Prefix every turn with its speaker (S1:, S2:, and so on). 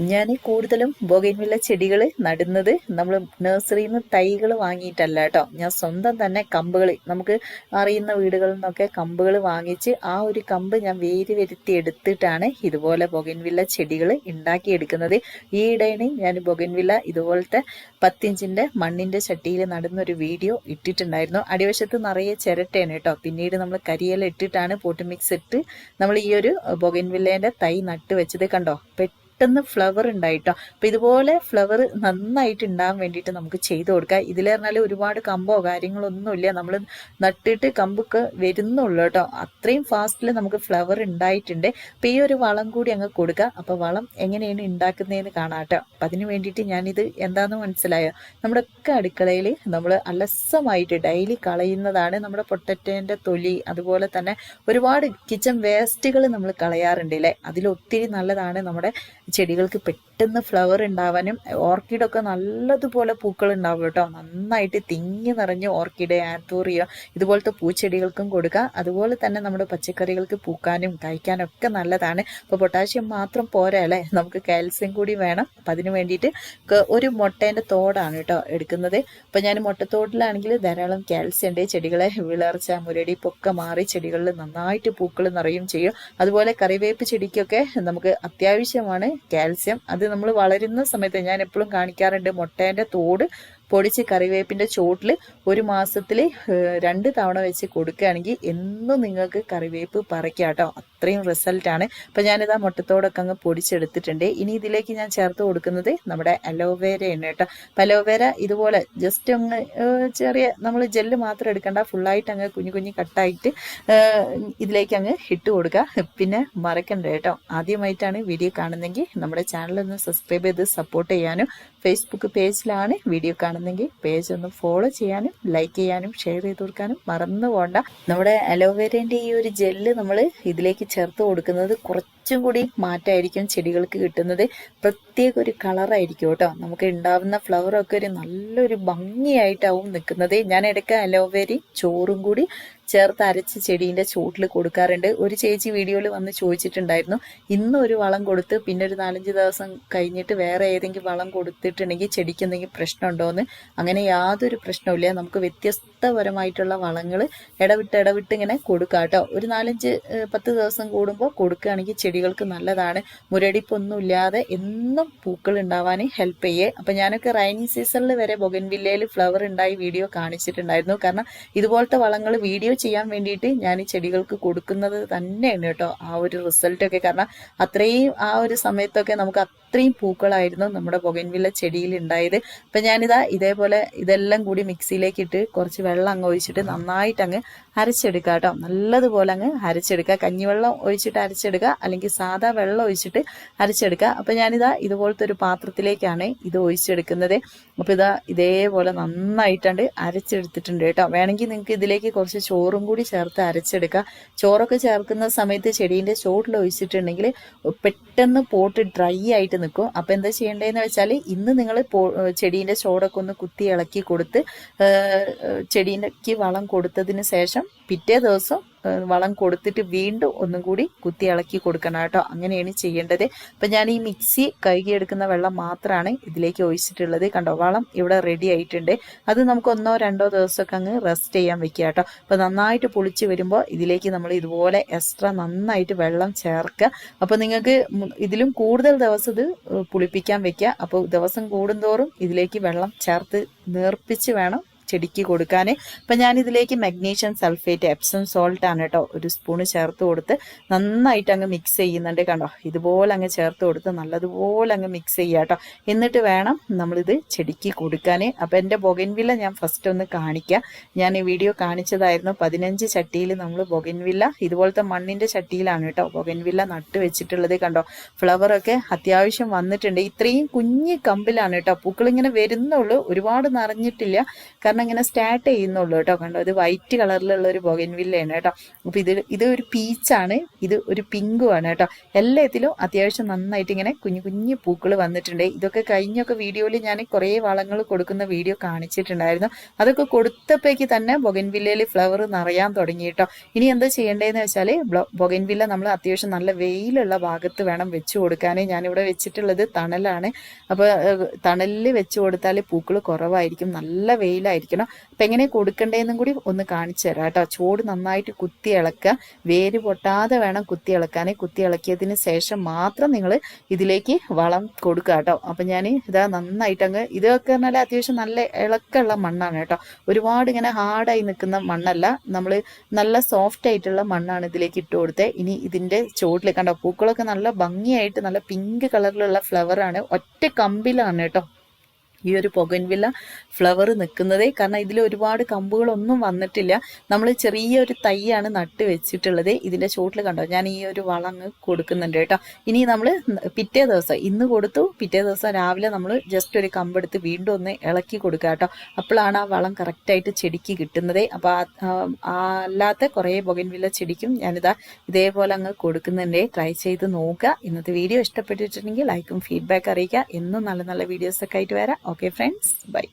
S1: ഞാൻ കൂടുതലും ബൊഗൈൻവില്ല ചെടികൾ നടുന്നത് നമ്മൾ നഴ്സറിയിൽ നിന്ന് തൈകൾ വാങ്ങിയിട്ടല്ല കേട്ടോ. ഞാൻ സ്വന്തം തന്നെ കമ്പുകൾ നമുക്ക് അറിയുന്ന വീടുകളിൽ നിന്നൊക്കെ കമ്പുകൾ വാങ്ങിച്ച് ആ ഒരു കമ്പ് ഞാൻ വേര് വരുത്തി എടുത്തിട്ടാണ് ഇതുപോലെ ബൊഗൈൻവില്ല ചെടികൾ ഉണ്ടാക്കിയെടുക്കുന്നത്. ഈയിടെയാണ് ഞാൻ ബൊഗൈൻവില്ല ഇതുപോലത്തെ പത്തിഞ്ചിന്റെ മണ്ണിന്റെ ചട്ടിയിൽ നടുന്ന ഒരു വീഡിയോ ഇട്ടിട്ടുണ്ടായിരുന്നു. അടിവശത്ത് നിറയെ ചിരട്ടയാണ് കേട്ടോ. പിന്നീട് നമ്മൾ കരിയില ഇട്ടിട്ടാണ് പോട്ട് മിക്സ് ഇട്ട് നമ്മൾ ഈ ഒരു ബൊഗൈൻവില്ലേന്റെ തൈ നട്ട് വെച്ചത് കണ്ടോ? പെട്ടെന്ന് ഫ്ലവർ ഉണ്ടായിട്ടോ. അപ്പൊ ഇതുപോലെ ഫ്ലവർ നന്നായിട്ട് ഉണ്ടാകാൻ വേണ്ടിയിട്ട് നമുക്ക് ചെയ്തു കൊടുക്കാം. ഇതിൽ പറഞ്ഞാൽ ഒരുപാട് കമ്പോ കാര്യങ്ങളൊന്നുമില്ല നമ്മൾ നട്ടിട്ട് കമ്പൊക്കെ വരുന്നുള്ളൂ കേട്ടോ. അത്രയും ഫാസ്റ്റിൽ നമുക്ക് ഫ്ലവർ ഉണ്ടായിട്ടുണ്ട് അപ്പൊ ഈ ഒരു വളം കൂടി അങ്ങ് കൊടുക്കുക അപ്പൊ വളം എങ്ങനെയാണ് ഉണ്ടാക്കുന്നതെന്ന് കാണാട്ടോ കേട്ടോ. അപ്പൊ അതിന് വേണ്ടിയിട്ട് ഞാനിത് എന്താണെന്ന് മനസ്സിലായോ? നമ്മുടെ ഒക്കെ അടുക്കളയിൽ നമ്മൾ അലസമായിട്ട് ഡെയിലി കളയുന്നതാണ് നമ്മുടെ പൊട്ടറ്റേന്റെ തൊലി. അതുപോലെ തന്നെ ഒരുപാട് കിച്ചൺ വേസ്റ്റുകൾ നമ്മൾ കളയാറുണ്ട് അല്ലേ അതിലൊത്തിരി നല്ലതാണ് നമ്മുടെ ചെടികൾക്ക് പെട്ടെന്ന് ഫ്ലവർ ഉണ്ടാവാനും ഓർക്കിഡൊക്കെ നല്ലതുപോലെ പൂക്കൾ ഉണ്ടാവും കേട്ടോ. നന്നായിട്ട് തിങ്ങി നിറഞ്ഞ് ഓർക്കിഡ് ആന്തൂറിയ ഇതുപോലത്തെ പൂച്ചെടികൾക്കും കൊടുക്കുക അതുപോലെ തന്നെ നമ്മുടെ പച്ചക്കറികൾക്ക് പൂക്കാനും കഴിക്കാനും ഒക്കെ നല്ലതാണ്. അപ്പോൾ പൊട്ടാഷ്യം മാത്രം പോരാ അല്ലേ? നമുക്ക് കാൽസ്യം കൂടി വേണം. അപ്പം അതിന് വേണ്ടിയിട്ട് ഒരു മുട്ടേന്റെ തോടാണ് കേട്ടോ എടുക്കുന്നത്. അപ്പം ഞാൻ മുട്ടത്തോട്ടിലാണെങ്കിൽ ധാരാളം കാൽസ്യം ഉണ്ട്. ചെടികളെ വിളർച്ച മുരടിപ്പൊക്കെ മാറി ചെടികളിൽ നന്നായിട്ട് പൂക്കൾ നിറയും ചെയ്യും. അതുപോലെ കറിവേപ്പ് ചെടിക്കൊക്കെ നമുക്ക് അത്യാവശ്യമാണ് കാൽസ്യം അത് നമ്മൾ വളരുന്ന സമയത്ത് ഞാൻ എപ്പോഴും കാണിക്കാറുണ്ട് മുട്ടേന്റെ തോട് പൊടിച്ച് കറിവേപ്പിന്റെ ചോട്ടിൽ ഒരു മാസത്തിൽ രണ്ട് തവണ വെച്ച് കൊടുക്കുകയാണെങ്കിൽ എന്നും നിങ്ങൾക്ക് കറിവേപ്പ് പറിക്കാം കേട്ടോ. അത്രയും റിസൾട്ടാണ് അപ്പം ആ മുട്ടത്തോടൊക്കെ അങ്ങ് പൊടിച്ചെടുത്തിട്ടുണ്ട്. ഇനി ഇതിലേക്ക് ഞാൻ ചേർത്ത് കൊടുക്കുന്നത് നമ്മുടെ അലോവേരയാണ് കേട്ടോ. അപ്പം അലോവേര ഇതുപോലെ ജസ്റ്റ് അങ്ങ് ചെറിയ നമ്മൾ ജെല്ല് മാത്രം എടുക്കണ്ട. ഫുള്ളായിട്ട് അങ്ങ് കുഞ്ഞു കുഞ്ഞു കട്ടായിട്ട് ഇതിലേക്ക് അങ്ങ് ഇട്ട് കൊടുക്കുക. പിന്നെ മറക്കണ്ട കേട്ടോ. ആദ്യമായിട്ടാണ് വീഡിയോ കാണുന്നെങ്കിൽ നമ്മുടെ ചാനൽ ഒന്ന് സബ്സ്ക്രൈബ് ചെയ്ത് സപ്പോർട്ട് ചെയ്യാനും ഫേസ്ബുക്ക് പേജിലാണ് വീഡിയോ കാണുന്നെങ്കിൽ പേജ് ഒന്ന് ഫോളോ ചെയ്യാനും ലൈക്ക് ചെയ്യാനും ഷെയർ ചെയ്ത് കൊടുക്കാനും മറന്നു പോകണ്ട നമ്മുടെ അലോവേരേന്റെ ഈ ഒരു ജെല്ല് നമ്മൾ ഇതിലേക്ക് ചേർത്ത് കൊടുക്കുന്നത് കുറച്ചും കൂടി മാറ്റമായിരിക്കും ചെടികൾക്ക് കിട്ടുന്നത്. പ്രത്യേക ഒരു കളറായിരിക്കും കേട്ടോ. നമുക്ക് ഉണ്ടാവുന്ന ഫ്ലവറൊക്കെ ഒരു നല്ലൊരു ഭംഗിയായിട്ടാവും നിൽക്കുന്നത്. ഞാൻ ഇടയ്ക്ക് അലോവേരി ചോറും കൂടി ചേർത്ത് അരച്ച് ചെടീന്റെ ചൂട്ടിൽ കൊടുക്കാറുണ്ട്. ഒരു ചേച്ചി വീഡിയോയിൽ വന്ന് ചോദിച്ചിട്ടുണ്ടായിരുന്നു. ഇന്ന് ഒരു വളം കൊടുത്ത് പിന്നെ ഒരു നാലഞ്ച് ദിവസം കഴിഞ്ഞിട്ട് വേറെ ഏതെങ്കിലും വളം കൊടുത്തിട്ടുണ്ടെങ്കിൽ ചെടിക്ക് എന്തെങ്കിലും പ്രശ്നമുണ്ടോയെന്ന് അങ്ങനെ യാതൊരു പ്രശ്നവുമില്ല. നമുക്ക് വ്യത്യസ്തപരമായിട്ടുള്ള വളങ്ങൾ ഇടവിട്ട് ഇടവിട്ട് ഇങ്ങനെ കൊടുക്കാം കേട്ടോ. ഒരു നാലഞ്ച് പത്ത് ദിവസം കൂടുമ്പോൾ കൊടുക്കുകയാണെങ്കിൽ ചെടികൾക്ക് നല്ലതാണ്. മുരടിപ്പൊന്നും ഇല്ലാതെ എന്നും പൂക്കൾ ഉണ്ടാവാൻ ഹെൽപ്പ് ചെയ്യേ. അപ്പം ഞാനൊക്കെ റൈനി സീസണിൽ വരെ ബൊഗൻവില്ലയിൽ ഫ്ലവർ ഉണ്ടായി വീഡിയോ കാണിച്ചിട്ടുണ്ടായിരുന്നു. കാരണം ഇതുപോലത്തെ വളങ്ങൾ വീഡിയോ ചെയ്യാൻ വേണ്ടിയിട്ട് ഞാൻ ഈ ചെടികൾക്ക് കൊടുക്കുന്നത് തന്നെയാണ് കേട്ടോ ആ ഒരു റിസൾട്ടൊക്കെ കാരണം അത്രയും ആ ഒരു സമയത്തൊക്കെ നമുക്ക് അത്രയും പൂക്കളായിരുന്നു നമ്മുടെ ബൊഗൻവില്ല ചെടിയിൽ ഉണ്ടായത്. അപ്പം ഞാനിതാ ഇതേപോലെ ഇതെല്ലാം കൂടി മിക്സിയിലേക്ക് ഇട്ട് കുറച്ച് വെള്ളം അങ്ങ് ഒഴിച്ചിട്ട് നന്നായിട്ട് അങ്ങ് അരച്ചെടുക്കുക കേട്ടോ. നല്ലതുപോലെ അങ്ങ് അരച്ചെടുക്കുക. കഞ്ഞിവെള്ളം ഒഴിച്ചിട്ട് അരച്ചെടുക്കുക. അല്ലെങ്കിൽ സാധാ വെള്ളം ഒഴിച്ചിട്ട് അരച്ചെടുക്കുക. അപ്പം ഞാനിതാ ഇതുപോലത്തെ ഒരു പാത്രത്തിലേക്കാണ് ഇത് ഒഴിച്ചെടുക്കുന്നത്. അപ്പോൾ ഇതാ ഇതേപോലെ നന്നായിട്ടുണ്ട് അരച്ചെടുത്തിട്ടുണ്ട് കേട്ടോ. വേണമെങ്കിൽ നിങ്ങൾക്ക് ഇതിലേക്ക് കുറച്ച് ചോറും കൂടി ചേർത്ത് അരച്ചെടുക്കുക ചോറൊക്കെ ചേർക്കുന്ന സമയത്ത് ചെടീന്റെ ചോട്ടിൽ ഒഴിച്ചിട്ടുണ്ടെങ്കിൽ പെട്ടെന്ന് പോട്ട് ഡ്രൈ ആയിട്ട് നിൽക്കും. അപ്പോൾ എന്താ ചെയ്യേണ്ടതെന്ന് വെച്ചാൽ ഇന്ന് നിങ്ങൾ ചെടീന്റെ ചോടൊക്കെ ഒന്ന് കുത്തി ഇളക്കി കൊടുത്ത് ചെടീന്റെക്ക് വളം കൊടുത്തതിന് ശേഷം പിറ്റേ ദിവസം വളം കൊടുത്തിട്ട് വീണ്ടും ഒന്നും കൂടി കുത്തി ഇളക്കി കൊടുക്കണം കേട്ടോ. അങ്ങനെയാണ് ചെയ്യേണ്ടത്. അപ്പം ഞാൻ ഈ മിക്സി കഴുകിയെടുക്കുന്ന വെള്ളം മാത്രമാണ് ഇതിലേക്ക് ഒഴിച്ചിട്ടുള്ളത്. കണ്ടോ വളം ഇവിടെ റെഡി ആയിട്ടുണ്ട്. അത് നമുക്ക് ഒന്നോ രണ്ടോ ദിവസമൊക്കെ അങ്ങ് റെസ്റ്റ് ചെയ്യാൻ വെക്കുക കേട്ടോ. അപ്പോൾ നന്നായിട്ട് പുളിച്ച് വരുമ്പോൾ ഇതിലേക്ക് നമ്മൾ ഇതുപോലെ എക്സ്ട്രാ നന്നായിട്ട് വെള്ളം ചേർക്കുക. അപ്പോൾ നിങ്ങൾക്ക് ഇതിലും കൂടുതൽ ദിവസം ഇത് പുളിപ്പിക്കാൻ വെക്കുക. അപ്പോൾ ദിവസം കൂടുന്തോറും ഇതിലേക്ക് വെള്ളം ചേർത്ത് നേർപ്പിച്ച് വേണം ചെടിക്ക് കൊടുക്കാൻ അപ്പം ഞാനിതിലേക്ക് മഗ്നീഷ്യം സൾഫേറ്റ് എപ്സം സോൾട്ട് ആണ് കേട്ടോ ഒരു സ്പൂണ് ചേർത്ത് കൊടുത്ത് നന്നായിട്ട് അങ്ങ് മിക്സ് ചെയ്യുന്നുണ്ട് കണ്ടോ? ഇതുപോലെ അങ്ങ് ചേർത്ത് കൊടുത്ത് നല്ലതുപോലെ അങ്ങ് മിക്സ് ചെയ്യുക കേട്ടോ എന്നിട്ട് വേണം നമ്മളിത് ചെടിക്ക് കൊടുക്കാൻ അപ്പം എന്റെ ബൊഗൻവില്ല ഞാൻ ഫസ്റ്റ് ഒന്ന് കാണിക്കാം. ഞാൻ ഈ വീഡിയോ കാണിച്ചതായിരുന്നു. പതിനഞ്ച് ചട്ടിയിൽ നമ്മൾ ബൊഗൻവില്ല ഇതുപോലത്തെ മണ്ണിന്റെ ചട്ടിയിലാണ് കേട്ടോ ബൊഗൻവില്ല നട്ട് വെച്ചിട്ടുള്ളത് കണ്ടോ? ഫ്ലവറൊക്കെ അത്യാവശ്യം വന്നിട്ടുണ്ട്. ഇത്രയും കുഞ്ഞ് കമ്പിലാണ് കേട്ടോ പൂക്കൾ ഇങ്ങനെ വരുന്നുള്ളൂ. ഒരുപാട് നിറഞ്ഞിട്ടില്ല. കാരണം ഇങ്ങനെ സ്റ്റാർട്ട് ചെയ്യുന്നുള്ളൂ കേട്ടോ. കണ്ടോ? ഇത് വൈറ്റ് കളറിലുള്ള ഒരു ബൊഗൻവില്ലയാണ് കേട്ടോ. അപ്പോൾ ഇത് ഇത് ഒരു പീച്ചാണ് ഇത് ഒരു പിങ്കുമാണ് കേട്ടോ. എല്ലാത്തിലും അത്യാവശ്യം നന്നായിട്ട് ഇങ്ങനെ കുഞ്ഞു കുഞ്ഞു പൂക്കൾ വന്നിട്ടുണ്ട്. ഇതൊക്കെ കഴിഞ്ഞൊക്കെ വീഡിയോയിൽ ഞാൻ കുറേ വളങ്ങൾ കൊടുക്കുന്ന വീഡിയോ കാണിച്ചിട്ടുണ്ടായിരുന്നു. അതൊക്കെ കൊടുത്തപ്പോഴേക്ക് തന്നെ ബൊഗൻവില്ലയിൽ ഫ്ലവർ നിറയാൻ തുടങ്ങി കേട്ടോ. ഇനി എന്താ ചെയ്യേണ്ടതെന്ന് വെച്ചാൽ ബൊഗൻവില്ല നമ്മൾ അത്യാവശ്യം നല്ല വെയിലുള്ള ഭാഗത്ത് വേണം വെച്ച് കൊടുക്കാൻ ഞാനിവിടെ വെച്ചിട്ടുള്ളത് തണലാണ്. അപ്പോൾ തണലിൽ വെച്ച് കൊടുത്താൽ പൂക്കൾ കുറവായിരിക്കും. നല്ല വെയിലായിരിക്കണം അപ്പം എങ്ങനെ കൊടുക്കണ്ടേന്നും കൂടി ഒന്ന് കാണിച്ചു തരാം കേട്ടോ. ചോട് നന്നായിട്ട് കുത്തി ഇളക്കുക. വേര് പൊട്ടാതെ വേണം കുത്തി ഇളക്കാൻ. കുത്തി ഇളക്കിയതിന് ശേഷം മാത്രം നിങ്ങൾ ഇതിലേക്ക് വളം കൊടുക്കുക കേട്ടോ. അപ്പം ഞാൻ ഇതാ നന്നായിട്ട് അങ്ങ് ഇതൊക്കെ പറഞ്ഞാൽ അത്യാവശ്യം നല്ല ഇളക്കമുള്ള മണ്ണാണ് കേട്ടോ. ഒരുപാട് ഇങ്ങനെ ഹാർഡായി നിൽക്കുന്ന മണ്ണല്ല. നമ്മൾ നല്ല സോഫ്റ്റ് ആയിട്ടുള്ള മണ്ണാണ് ഇതിലേക്ക് ഇട്ട് കൊടുത്തത് ഇനി ഇതിന്റെ ചോട്ടിൽ കണ്ടോ? പൂക്കളൊക്കെ നല്ല ഭംഗിയായിട്ട് നല്ല പിങ്ക് കളറിലുള്ള ഫ്ലവറാണ് ഒറ്റ കമ്പിലാണ് കേട്ടോ. ഈ ഒരു പൊഗൻവില്ല ഫ്ലവർ നിൽക്കുന്നതേ. കാരണം ഇതിൽ ഒരുപാട് കമ്പുകളൊന്നും വന്നിട്ടില്ല. നമ്മൾ ചെറിയൊരു തൈയാണ് നട്ട് വെച്ചിട്ടുള്ളത്. ഇതിന്റെ ചോട്ടിൽ കണ്ടോ? ഞാൻ ഈ ഒരു വളങ്ങ് കൊടുക്കുന്നുണ്ട് കേട്ടോ. ഇനി നമ്മൾ പിറ്റേ ദിവസം ഇന്ന് കൊടുത്തു പിറ്റേ ദിവസം രാവിലെ നമ്മൾ ജസ്റ്റ് ഒരു കമ്പെടുത്ത് വീണ്ടും ഒന്ന് ഇളക്കി കൊടുക്കുക കേട്ടോ. അപ്പോഴാണ് ആ വളം കറക്റ്റായിട്ട് ചെടിക്ക് കിട്ടുന്നത്. അപ്പോൾ അല്ലാത്ത കുറേ ബൊഗൻവില്ല ചെടിക്കും ഞാനിതാ ഇതേപോലെ അങ്ങ് കൊടുക്കുന്നുണ്ട്. ട്രൈ ചെയ്ത് നോക്കുക. ഇന്നത്തെ വീഡിയോ ഇഷ്ടപ്പെട്ടിട്ടുണ്ടെങ്കിൽ ലൈക്കും ഫീഡ്ബാക്ക് അറിയിക്കുക. എന്നും നല്ല നല്ല വീഡിയോസൊക്കെ ആയിട്ട് വരാം. Okay, friends. Bye.